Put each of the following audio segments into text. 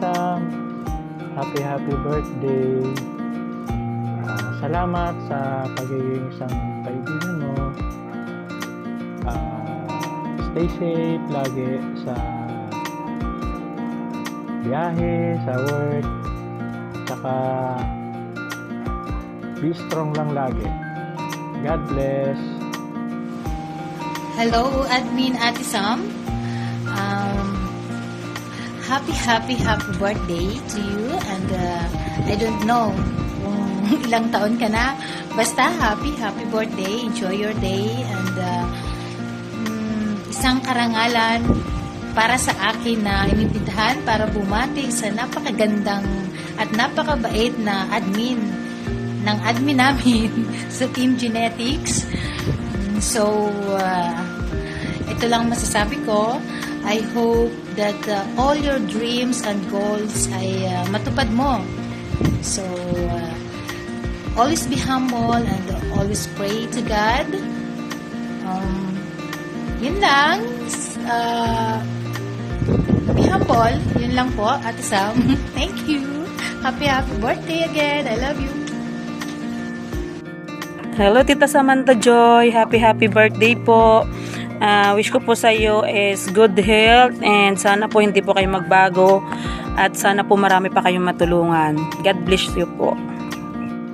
Sam. Happy, happy birthday. Ah, salamat sa pagiging isang kaibigan mo. Ah, stay safe lagi sa biyahe, sa work. Tsaka be strong lang lagi. God bless. Hello, admin Ate Sam. Happy, happy, happy birthday to you. And uh, I don't know kung ilang taon ka na. Basta happy, happy birthday. Enjoy your day. And uh, mm, isang karangalan para sa akin na inibitahan para bumati sa napakagandang at napakabait na admin ng admin namin sa Team Genetics. So, uh, ito lang masasabi ko. I hope that uh, all your dreams and goals ay uh, matupad mo. So, uh, always be humble and always pray to God. Um, yun lang. Uh, be humble. Yun lang po, Ate Sam. Thank you. Happy, happy birthday again. I love you. Hello, Tita Samantha Joy. Happy, happy birthday po. Ah, wish ko po sa iyo is good health and sana po hindi po kayo magbago at sana po marami pa kayong matulungan. God bless you po.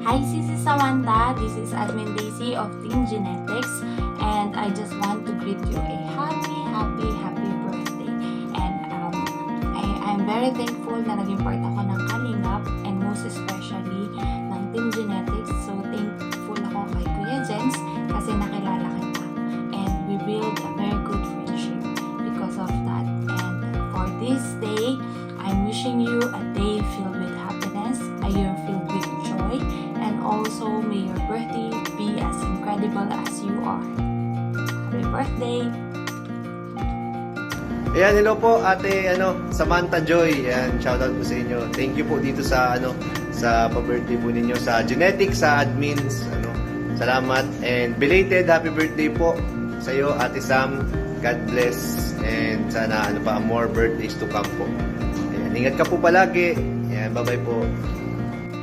Hi, Sisi Samantha. This is Admin Daisy of Team Genetics, and I just want to greet you a happy, happy, happy birthday. And um, I, I'm very thankful na naging part ako ng Kalingap, and most especially ng Team Genetics. A year filled with joy, and also may your birthday be as incredible as you are. Happy birthday! Ayan, hello po Ate ano, Samantha Joy. Ayan, shoutout po sa inyo. Thank you po dito sa ano sa pa-birthday po ninyo sa Genetics sa admins ano. Salamat and belated happy birthday po sa iyo Ate Sam. God bless and sana ano pa more birthdays to come po. Ayan, ingat ka po palagi. Ayan, bye-bye po.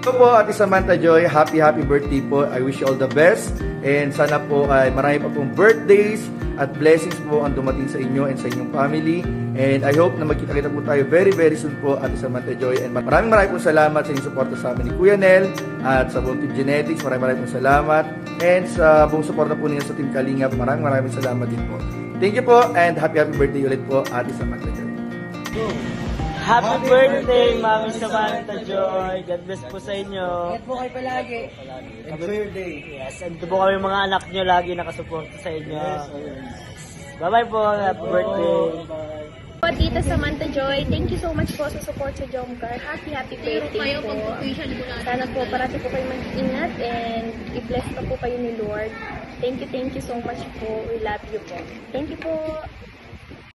Ito po, Ate Samantha Joy, happy happy birthday po. I wish you all the best. And sana po ay marami pa pong birthdays at blessings po ang dumating sa inyo and sa inyong family. And I hope na magkita-kita po tayo very very soon po, Ate Samantha Joy. And maraming maraming po salamat sa inyong suporta sa amin ni Kuya Nel at sa buong Team Genetics. Maraming maraming po salamat. And sa buong suporta po ninyo sa Team Kalingap, maraming maraming salamat din po. Thank you po and happy happy birthday ulit po, Ate Samantha Joy. Happy birthday, Mami Samantha Joy. God bless po sa inyo. Ingat po kayo palagi. Enjoy your day. Yes, and ito po kami mga anak nyo lagi nakasuporta sa inyo. Bye-bye po. Happy birthday. Po, Tita Samantha Joy, thank you so much po sa support sa Jomcar. Happy, happy birthday po. Sana po parati po kayo mag-ingat and i-bless pa po kayo ni Lord. Thank you, thank you so much po. We love you po. Thank you po.